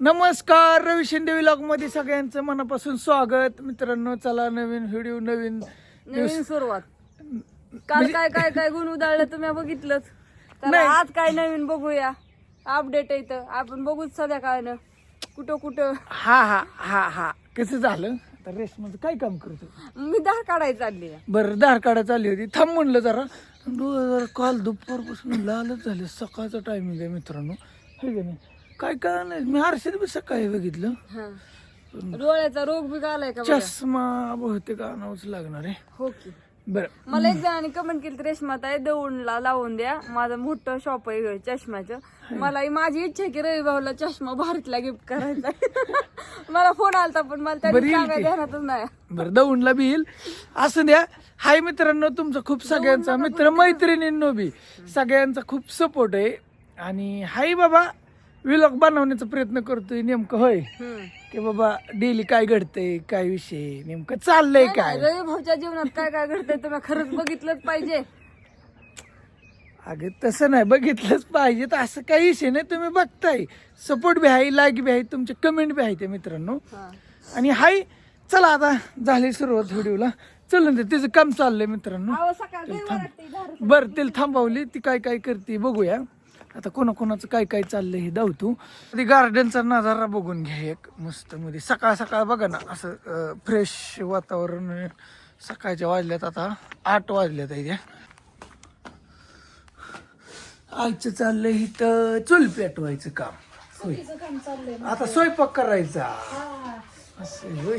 नमस्कार रवी शिंदे व्लॉगमध्ये सगळ्यांचं मनापासून स्वागत. मित्रांनो चला नवीन व्हिडिओ नवीन नवीन सुरुवात. काल काय काय काय गुण उधळलं तुम्ही? बघितलंच. तर नाही. आज काय नवीन बघूया. अपडेट येतं आपण बघूच सध्या काय ना कुठं कुठं? हा हा हा हा. कसं झालं? आता रेशमाचं काय काम करतो? मी धार काढायला चालली आहे. बरं धार काढा चालली होती. थांब म्हणलं जरा. डोळं जरा काल दुपारपासून लालच झाले. सकाळचा टायमिंग आहे मित्रांनो. हे का नाही? काय काय नाही. मी आरशात बी सकाळी बघितलं. हा. डोळ्याचा रोग बी आलाय का बघा. चष्मा बहुतेक आणावंच लागणार आहे. हो की. बरं. मला एक जणांनी कमेंट केली रेशमात आहे दौंडला लावून द्या. माझं मोठं शॉप आहे चष्म्याचं. मला माझी इच्छा आहे की रवी भाऊला चष्मा भारतला गिफ्ट करायचा मला फोन आलता पण मला बरं त्यांनी येईल सांगायला की. ध्यानातच नाही. बरं दौंडला बी येईल. असं द्या. हाय मित्रांनो तुमचा खूप सगळ्यांचा मित्र मैत्रिणींनो बी सगळ्यांचा खूप सपोर्ट आहे. आणि हाय बाबा विलॉग बनवण्याचा प्रयत्न करतोय नेमकं होय. की बाबा डेली काय घडतंय काय विषय नेमकं चाललंय काय? रवी भाऊच्या जीवनात काय काय घडतंय तुम्ही खरंच बघितलंच पाहिजे. अगं तसं नाही बघितलंच पाहिजे. तर असं काही विषय नाही तुम्ही बघताय. सपोर्ट बी आहे लाईक बी आहे तुमचे कमेंट बी आहे ते मित्रांनो. आणि हाय चला आता झाली सुरुवात व्हिडिओला. चल ना तिचं काम चाललंय मित्रांनो. बर तिला थांबवली ती काय काय करते बघूया. आता कोणाकोणाचं काय काय चाललंय हे धावतो ती गार्डनचा नजारा बघून घ्या एक मस्त मध्ये. सकाळ सकाळ बघा ना असं फ्रेश वातावरण. सकाळच्या वाजल्यात आता आठ वाजल्यात आहे आईचं चाललंय इथं चूल पेटवायचं काम. होय. आता स्वयंपाक करायचा. असं होय.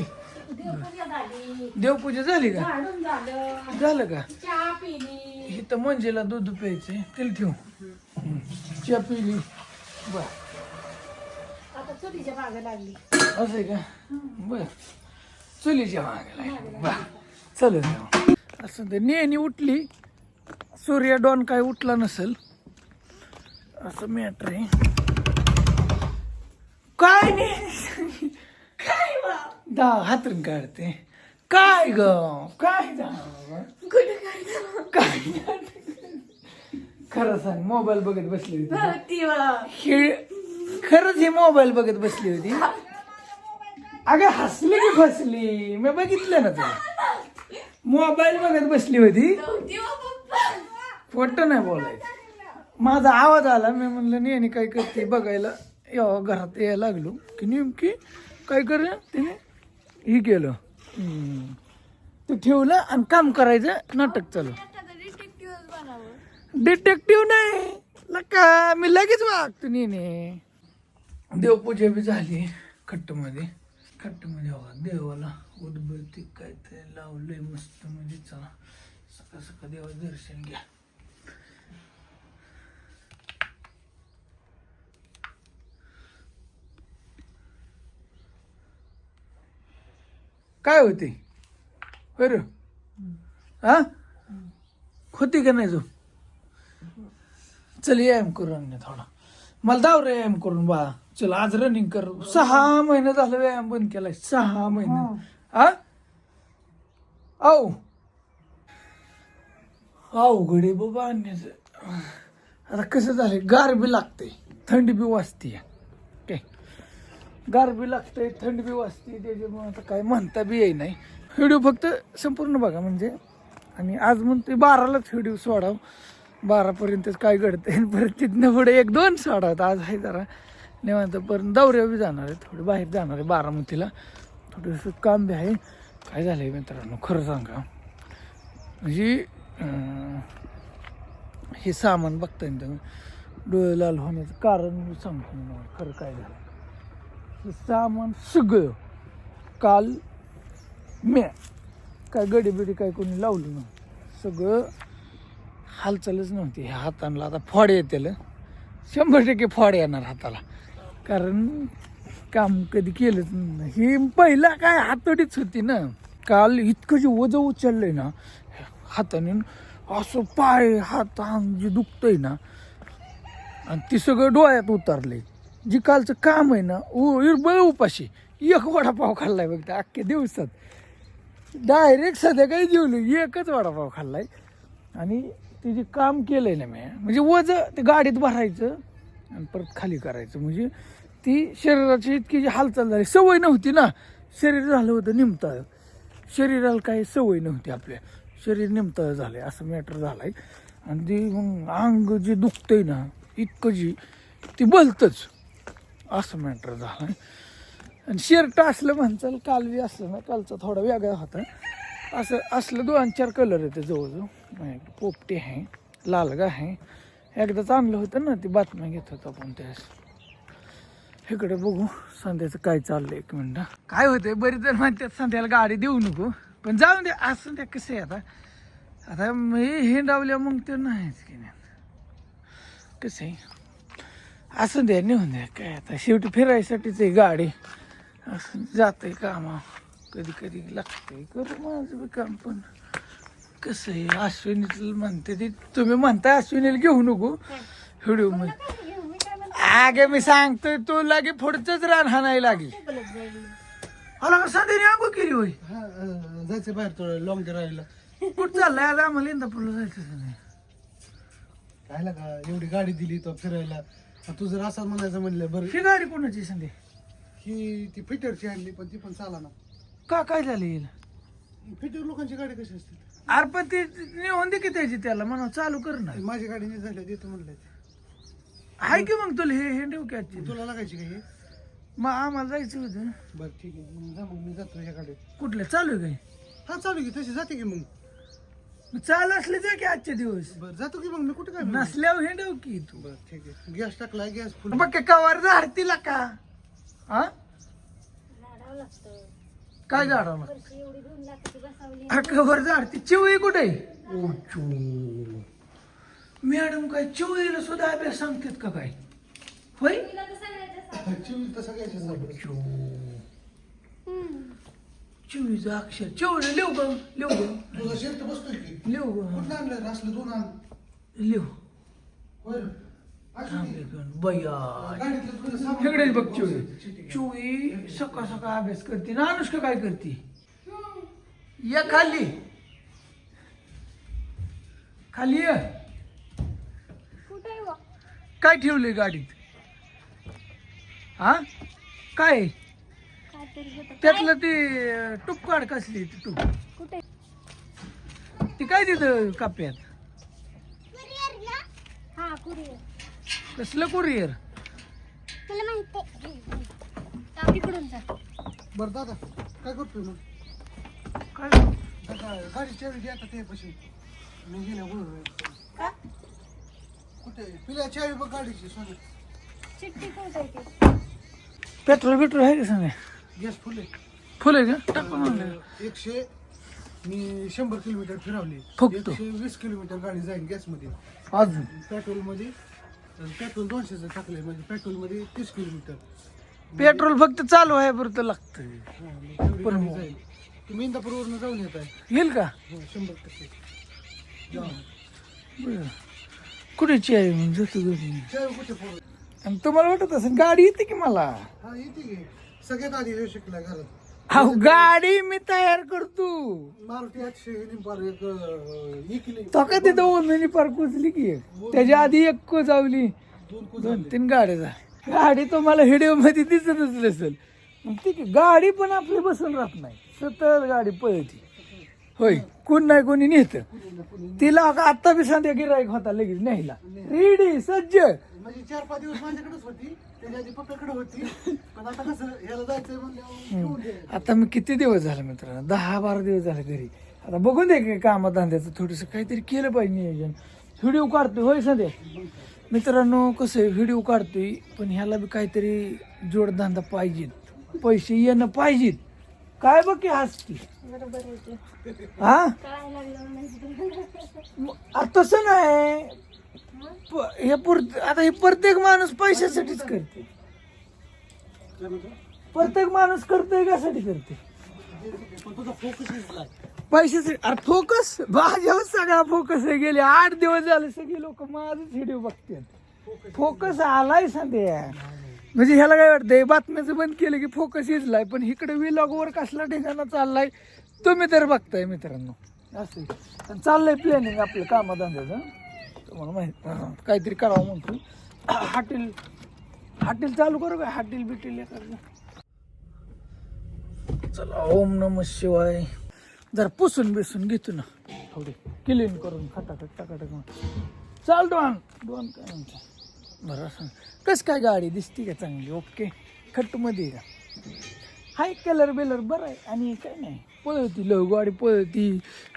देवपूजा झाली. का? झालं. का? इथं मंजेला दूध प्यायचंय. तिला ठेवू. हम्म. चहा पिली बर असं आहे का? बर. चुलीच्या मागे लागली. बर. चल असं ते नेहमी उठली. सूर्य डॉन काय उठला नसेल. असं मॅटर आहे. काय नाही काय? दा हातरून काढते. काय ग? काय काय खरं सांग मोबाईल बघत बसली होती हे खरंच हे मोबाईल बघत बसली होती? अगं हसली की फसली? मी बघितलं ना तुला मोबाईल बघत बसली होती. फोटो नाही बोलायचं. माझा आवाज आला मी म्हणलं नेहमी काय करते? बघायला यावं घरात यायला लागलो. की नेमकी काय कर? तिने हे केलं. ते ठेवलं आणि काम करायचं नाटक चालू. डिटेक्टिव्ह नाही. नका मी लगेच वागतो नेने. देवपूजा बी झाली खट्टमध्ये. खट्टमध्ये हवा देवाला उदबत्ती काय ते लावलंय मस्त म्हणजे चला सकाळ सकाळ देवाचं दर्शन घ्या. काय होते? बरं. हा होती का नाही जो चल व्यायाम करू आणणे थोडा. मला दाव रे व्यायाम करून बा. चल आज रनिंग कर. सहा महिने झालं व्यायाम बंद केलाय. सहा महिने. हा. औ अवघड आहे बाबा आणण्याचं. आता कसं झालंय? गार बी लागते थंडी बी वाजते काय गार बी लागतंय थंडी बी वाजते त्याच्यामुळे आता काय म्हणता बी येई नाही व्हिडिओ फक्त संपूर्ण बघा म्हणजे. आणि आज म्हणते बारालाच व्हिडिओ सोडाव. बारापर्यंतच काय घडतंय परत तिथनं पुढे एक दोन सोडावत आज आहे जरा निवांत परत दौऱ्या बी जाणार आहे. थोडे बाहेर जाणार आहे बारामतीला. थोडंसं काम बी आहे. काय झालंय मित्रांनो खरं सांगा. म्हणजे हे सामान बघताय येईल तुम्ही? डोळे लाल होण्याचं कारण मी सांगतो तुम्हाला खरं काय झालं हे सामान सगळं काल म्या. काय गडीबिडी काय कोणी लावली ना सगळं हालचालच नव्हती. ह्या हातांना आता फॉड येतील. शंभर टक्के फॉड येणार हाताला. कारण काम कधी केलंच नाही. ही पहिला काय हातोडीच होती ना. काल इतकं जे वजं उचललंय ना हाताने असं पाय हात अंग जे दुखतंय ना आणि ती सगळं डोळ्यात उतरले जी कालचं काम आहे ना बळ उपाशी. एक वडापाव खाल्लाय बघ त्या अख्ख्या दिवसात. डायरेक्ट सध्या काही जेवलो एकच वडापाव खाल्लाय. आणि ते जे काम केलंय ना मी म्हणजे वज ते गाडीत भरायचं आणि परत खाली करायचं म्हणजे ती शरीराची इतकी जी हालचाल झाली सवय नव्हती ना. शरीर झालं होतं निमताळ. शरीराला काही सवय नव्हती आपल्या. शरीर निमताळ आहे असं मॅटर झालं आहे आणि ती मग अंग जे दुखतंय ना इतकं जी ती बलतच. असं मॅटर झालं आणि शर्ट असलं म्हणचाल कालवी असलं ना कालचा थोडा वेगळा होता. असं असलं दोन चार कलर येते जवळजवळ. एक पोपटी आहे लालगा आहे. एकदाच आणलं होतं ना ती बातम्या घेत होतो आपण त्यास इकडे बघू संध्याचं काय चाललंय एक मिनटं काय होतंय तर जण म्हणतात संध्याला गाडी देऊ नको. पण जाऊन दे आज द्या कसं आहे आता? आता मी हे डावल्या मग ते नाहीच की नाही. कसं आहे? असं द्या नेऊन द्या काय आता? शेवटी फिरायसाठीच आहे गाडी. असं आहे कामा कधी कधी लागतंय. करू माझं बी काम पण. कसं आहे? अश्विनीला म्हणते ती तुम्ही म्हणताय अश्विनीला घेऊ नको. व्हिडिओमध्ये. अगे मी सांगतोय तू लागे पुढचंच रान हाणायला लागली मला का साधेने आंघोळ केली होय? जायचं बाहेर थोडं लॉंग राहायला. कुठं चाललंय? आज आम्हाला इंदापूरला जायचं नाही. राहिला का? एवढी गाडी दिली तो फिरायला. तू जर असं म्हणायचं म्हणलं बरं. ही गाडी कोणाची संधी ही ती फिटरची आणली पण ती पण चाला ना का काय झालं येईल फिटर लोकांची गाडी कशी असते? अरे पण ते नेऊन दे की त्याची त्याला म्हणा चालू कर ना. माझी गाडी नाही झाली देतो म्हणलं आहे की मग तुला हे हे ठेव की आजची? तुला लागायची का हे? मग आम्हाला जायचं होतं. बरं ठीक आहे. मग जा मग मी जातो ह्या गाडीत. कुठलं चालू आहे हा चालू की तशी जाते की मग. काय चालू असले जा की आजचे दिवस. बरं जातो की मग मी कुठे काय म्हणू? नसल्यावर हे ठेव की तू. बरं ठीक आहे. गॅस टाकलाय गॅस फुल. बघ कवर झाडतीला का? हा? काय झाडावं कवर झाडती चिवळी कुठे? मॅडम काय चिवळीला सुद्धा अभ्यास सांगतात का काय? होय? चिवली तर सगळ्याची झाली. चू चिवळीचं अक्षर. चिवळी लिहू ग लिहू ग तुझा शेत बसतोय की? लिहू ग कुठं आणलं असलं दोन आण. लिहू. होय. बया. बघ चिवळी चिवळी सकाळ सकाळ अभ्यास करते ना अनुष्का काय करते? या खाली. खाली ये. काय ठेवले गाडीत? हा? काय? त्यातलं ते टूप काढ कसली ती टूप कुठे? ती काय तिथं काप्यात? हा कुरिअर. कसलं कुरिअर तुला माहिती तिकडून जा. बरं दादा काय करतोय मग? काय? दादा गाडी चावी घ्या का ते पशी मी गेल्या बोलू कुठे? पिल्या चावी बघ गाडीची सोनी. चिठ्ठी कुठे पेट्रोल पेट्रोल आहे का सांगा गॅस फुल आहे. फुल आहे का? टाकून म्हणलं एकशे मी शंभर किलोमीटर फिरवले. फुकतो. एकशे वीस किलोमीटर गाडी जाईल गॅसमध्ये. अजून? पेट्रोलमध्ये. पेट्रोल दोनशेचं टाकलंय म्हणजे पेट्रोलमध्ये तीस किलोमीटर. पेट्रोल फक्त चालू आहे बरं तर लागतं हा, मग तेवढी पण गाडी हो. जाईल. तुम्ही इंदापूरवरून जाऊन येत आहे. येईल का? हो, शंभर टक्के. बरं. कुठेची आहे मग जातो घरी? कुठे पोहोच आणि तुम्हाला वाटत असेल गाडी येते की मला? हा येते की. सगळ्यात आधी हे शिकलाय घरात. अहो गाडी मी तयार करतो. मारुती आठशे निंबार एक अं, इकली. तो का तिथं ओमेनी पार कुचली की? एक. त्याच्या आधी एक कोचावली दोन कुज दोन तीन गाड्या झाल्या गाडी तुम्हाला व्हिडिओमध्ये दिसतच नसेल. मग ठीक आहे गाडी पण आपली बसून राहत नाही. सतत गाडी पळती. होय कोण नाही कोणी नेत. तिला आता बी संध्या गिराईक होता लगेच न्यायला. रेडी सज्ज. म्हणजे चार पाच दिवस माझ्याकडेच होती. त्याच्या आधी पप्पाकडे होती. पण आता कसं ह्याला जायचंय म्हणल्यावर घेऊन दे. आता मी किती दिवस झाले मित्रांनो? दहा बारा दिवस झाले घरी. आता बघून दे की कामधंद्याचं थोडंसं काहीतरी केलं पाहिजे नियोजन. व्हिडिओ काढतोय होय सध्या? मित्रांनो कसं आहे व्हिडिओ काढतोय पण ह्याला बी काहीतरी जोडधंदा पाहिजेत. पैसे येणं पाहिजेत. काय बघ की हसती. बरोबर आहे हा? काय लागलं नाही मग आता तसं नाही. प- हे पुर आता हे प्रत्येक माणूस पैशासाठीच करते. काय म्हणतो? प्रत्येक माणूस करतोय कशासाठी करते पण तुझा फोकस अरे फोकस माझ्यावर सगळा फोकस आहे. गेले आठ दिवस झाले सगळे लोक माझंच व्हिडिओ बघतात. फोकस आलाय सध्या. म्हणजे ह्याला काय वाटतंय बातम्याचं बंद केलं की फोकस इजलाय पण इकडे विलॉग वर कसला ठिकाणा चाललाय तुम्ही तर बघताय मित्रांनो. असं आहे. आणि चाललंय प्लॅनिंग आपलं कामाधंद्याचं. तुम्हाला माहीत काहीतरी करावं म्हणतो हॉटेल हॉटेल चालू करू का? हॉटेल बिटेल चला ओम नम शिवाय. जरा पुसून बिसून घेतो ना. थोडी क्लीन करून खटाखट टाकाटक चाल डॉन. डॉन काय म्हणते? बरं असं. कसं काय गाडी दिसती का चांगली? ओके. खट्टमध्ये का? हाय कलर बिलर बरं आहे. आणि काय नाही. पळवती लव गाडी पळवती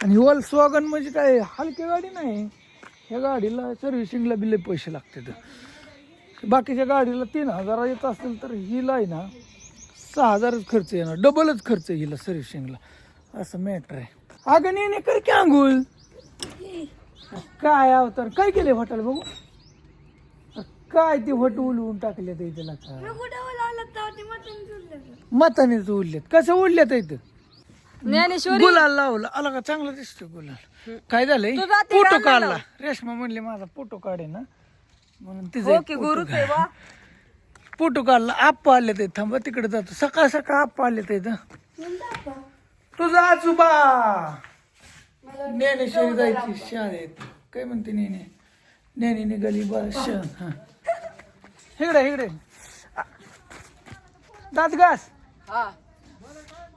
आणि वॉल स्वागन म्हणजे काय? हलकी गाडी नाही. ह्या गाडीला सर्व्हिसिंगला बिले पैसे लागतात. बाकीच्या गाडीला तीन हजार येत असेल तर हिला आहे ना सहा हजारच खर्च येणार. डबलच खर्च हिला सर्व्हिसिंगला असं मॅटर आहे. अगं नेणे कर की आंघोळ. काय अवतार काय केले हॉटेल बघू? काय ते हट उलवून टाकले ते त्याला काय मतानेच उडलेत कसं उडल्यात इथं? ज्ञानेश्वरी गुलाल लावला. आला का? चांगला दिसतो गुलाल. काय झालंय? तू जाते फोटो काढला. रेशमा म्हणले माझा फोटो काढे ना. म्हणून तिचा ओके गुरुच आहे वा फोटो काढला. आप्पा आले ते. थांबा तिकडे जातो. सकाळ सकाळ आप्पा आले ते तुझा आजोबा. ज्ञानेश्वरी जायची शाळेत. काय म्हणते नेने? नेने निघाली बस हा. इकडे इकडे दात घास. हा.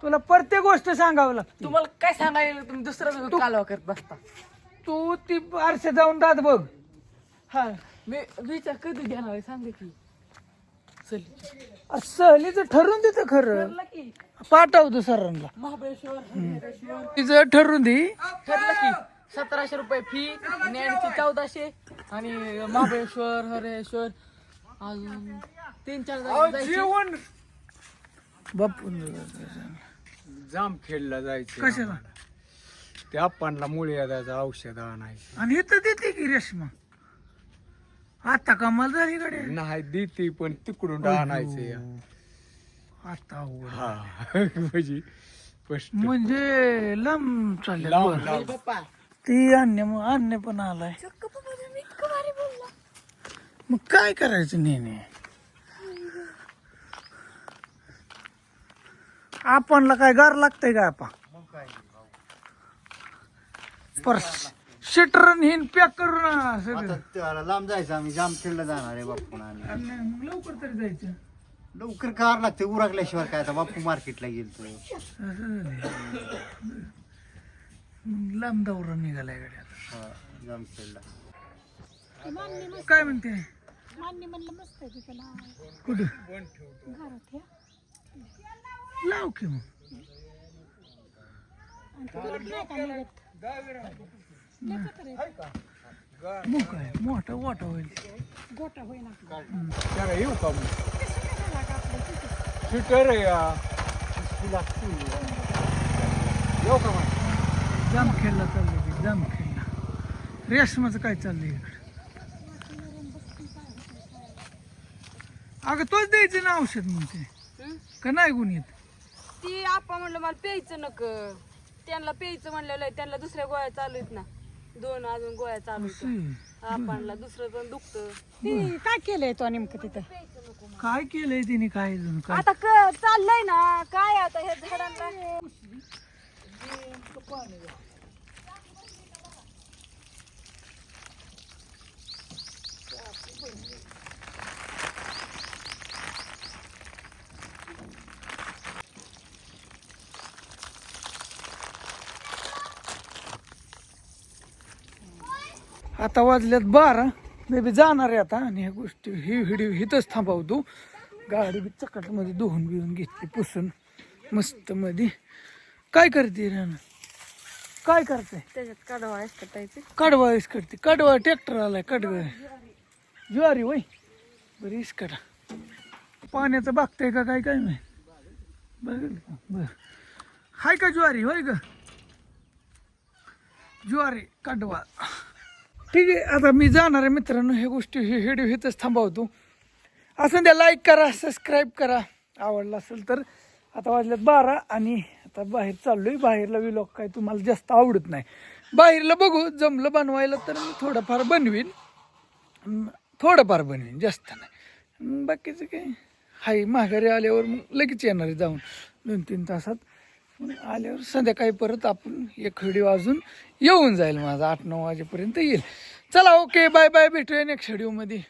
तुला प्रत्येक गोष्ट सांगावं लागते. तुम्हाला काय सांगायला तुम्ही दुसरा कालवा करत बसता. तू ती आरशे जाऊन दात बघ. हा मी विचार कधी घेणार आहे सांगा की. चल सहलीचं ठरवून देतं खरं. ठरलं की. पाठवतो सरांना. महाबळेश्वर हरिहरेश्वर तिचं ठरवून दे. ठरलं की सतराशे रुपये फी ज्ञानची चौदाशे आणि महाबळेश्वर हरेश्वर अजून तीन चार जागी जायचे. बापू. जामखेडला जायचं कशाला? त्या आप्पांना मुळे द्यायचं औषध आणायचं. आणि इथं देते की रेशमा. आता कमाल झाली कडे नाही देते पण तिकडून आणायचं. आता अवघड. हा म्हणजे स्पष्ट. म्हणजे लांब चालले. लांब लांब. पप्पा ती अन्य अन्य पण आलाय. मग काय करायचं नेने आपणला काय गार लागतंय का आपा? पर शिटरन हिन पॅक करून आ, सगळं. त्याला लांब जायचं आम्ही जामखेडला जाणार आहे आणि आणि मग लवकर तरी जायचं. लवकर कार लागते उरकल्याशिवाय काय आता बापू मार्केटला गेलतो असं. मग लांब दौरा निघालाय गाड्यात हा, जामखेडला काय म्हणते? कुठं? लाव की मग. मग काय मोठा होईल. त्याला येऊ का मग? फिटर आहे या. येऊ का मग? जामखेडला चाललंय की जामखेडला रेशमाचं काय चाललंय इकडे? अगं तोच द्यायचं ना औषध म्हणते. का नाही गुण येत? ती आपा म्हणलं मला प्यायचं नक. त्यांना प्यायचं म्हणलेलं आहे त्यांना दुसऱ्या गोळ्या चालू आहेत ना. दोन अजून गोळ्या चालू आहेत. आपणला दुसरं पण दुखतं. काय केलंय तो नेमकं तिथं? काय केलंय तिने काय अजून? काय? आता क चाललंय ना. काय आता ह्या झाडांना? आता वाजल्यात बारा. मे बी जाणार आहे आता. आणि ह्या गोष्टी ही व्हिडिओ इथंच थांबवतो. गाडी बी चकाटमध्ये धुवून बिवून घेतली पुसून. मस्त मध्ये काय करते रान काय करते? त्याच्यात काढवा कटायचे कडवा करते. कडवा ट्रॅक्टर आलाय कडवा. ज्वारी वय बरी इस कटा पाण्याचं बघताय का काय काय नाही बघेल का बर. हाय का ज्वारी? होय ग? ज्वारी कडवा. ठीक आहे आता मी जाणार आहे मित्रांनो हे गोष्टी हे व्हिडिओ इथंच थांबवतो. असं द्या लाईक करा सबस्क्राईब करा. आवडला असेल तर आता वाजल्यात बारा आणि आता बाहेर चाललोय. बाहेरला विलॉग काय तुम्हाला जास्त आवडत नाही. बाहेरला बघू जमलं बनवायला तर मी थोडंफार बनवीन. थोडंफार बनवीन जास्त नाही. बाकीचं काय? हाय माघारी आल्यावर मग लगेच येणार आहे जाऊन. दोन तीन तासात. आल्यावर संध्याकाळी परत आपण एक व्हिडिओ अजून येऊन जाईल माझा. आठ नऊ वाजेपर्यंत येईल. चला ओके बाय बाय भेटूया नेक्स्ट व्हिडिओमध्ये